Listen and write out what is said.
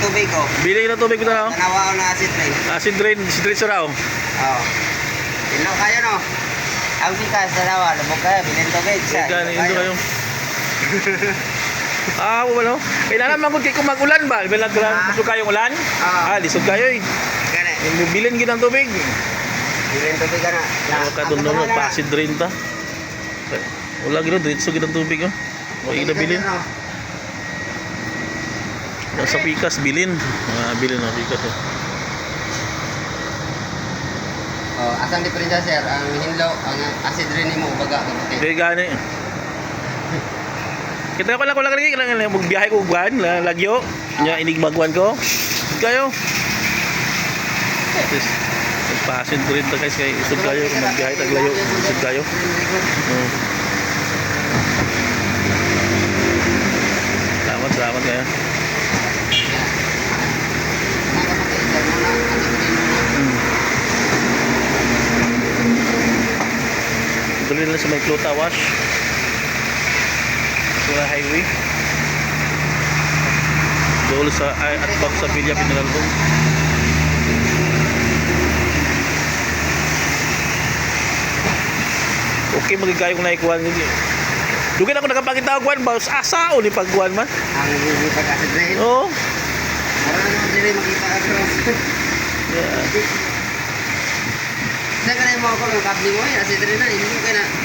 tubig ko. Bili ng tubig bitaw. Tanawa ko na acid rain. Acid drain, acid drain sa raw. Oo. Ilo kayo no. Ang bikas tanawa, lubog kayo, bilhin tubig. Sa, ilo indo kayo. Ah, wala. Kailangan man kay kung mag-ulan ba? Bilang Ah. gusto kayong ulan? Ah. Ah, lisod kayo eh. Gani. Bilin gid ang tubig. Bilhin tubig ka na. Na- Wala ka doon ang no, tanawa na. pa acid drain ta. Wala gid diretso gid ang tubig oh. O ida bilin. Sa pikas bilin. Ah, bilin ang pikas. Oh. Oh, asang diferensya sir, ang hinlo, ang acid rain mo baga. Di gani. Kita ko lang ko lang lagi kailangan magbiyahe ko la- lagyo. Nya inig magwan ko. Kayo. Yes. Nagpasin ko rin ta guys kay isod kayo kung magbiyahe tag layo. Isod kayo. Mm. Salamat, salamat kayo. Tuloy na sa may Klota Wash. Sa highway. Doon sa ay, at back sa Villa Pinaralbong. Okay, magigayo ko na ikuan nila. Dugan ako nakapakita ko kuan ba asa o ni pagkuan man. Ang acid rain. Oo. Para naman dili makita ka. Yeah. Sa kanay mo ako ng kabli mo, acid rain na, hindi kaya na